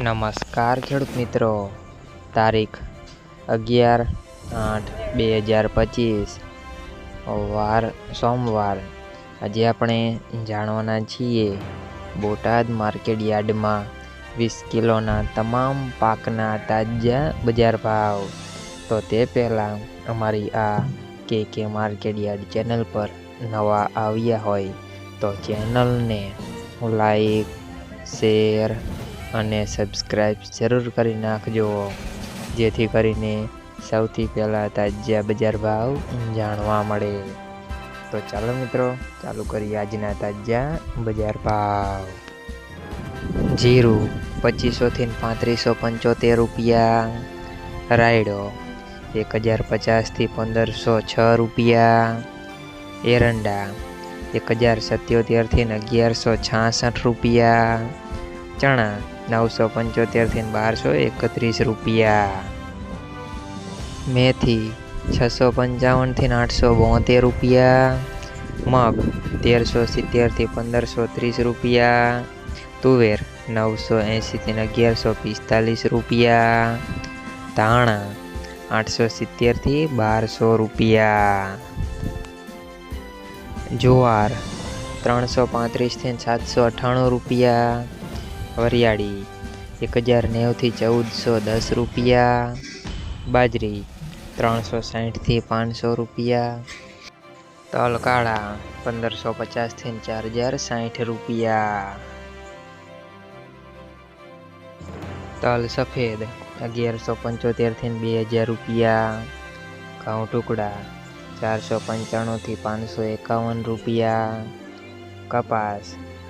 નમસ્કાર ખેડૂત મિત્રો. તારીખ અગિયાર આઠ બે હજાર પચીસ. વાર સોમવાર. આજે આપણે જાણવાના છીએ બોટાદ માર્કેટ યાર્ડમાં વીસ કિલોના તમામ પાકના તાજા બજાર ભાવ. તો તે પહેલાં અમારી આ કે કે માર્કેટ યાર્ડ ચેનલ પર નવા આવ્યા હોય તો ચેનલને લાઈક, શેર અને સબસ્ક્રાઈબ જરૂર કરી નાખજો. જેથી કરીને સૌથી પહેલાં તાજા બજાર ભાવ જાણવા મળે. તો ચાલો મિત્રો, ચાલુ કરીએ આજના તાજા બજાર ભાવ. જીરું પચીસોથી પાંત્રીસો પંચોતેર રૂપિયા. રાયડો એક હજાર પચાસથી પંદરસો છ રૂપિયા. એરંડા એક હજાર સત્યોતેરથી અગિયારસો છાસઠ રૂપિયા. ચણા નવસો પંચોતેરથી બારસો એકત્રીસ રૂપિયા. મેથી છસો પંચાવનથી આઠસો બોતેર રૂપિયા. મગ તેરસો સિત્તેરથી પંદરસો ત્રીસ રૂપિયા. તુવેર નવસો એંશીથી અગિયારસો પિસ્તાલીસ રૂપિયા. ધાણા આઠસો સિત્તેરથી બારસો રૂપિયા. જુવાર ત્રણસો પાંત્રીસથી સાતસો અઠ્ઠાણું રૂપિયા. વરિયાળી એક હજાર નેવથી ચૌદસો દસ રૂપિયા, બાજરી ત્રણસો સાઠથી પાંચસો રૂપિયા તલ કાળા પંદરસો પચાસથી ચાર હજાર સાઠ રૂપિયા. તલ સફેદ અગિયારસો પંચોતેરથી બે હજાર રૂપિયા, ઘઉં ટુકડા ચારસો પંચાણુંથી પાંચસો એકાવન રૂપિયા, કપાસ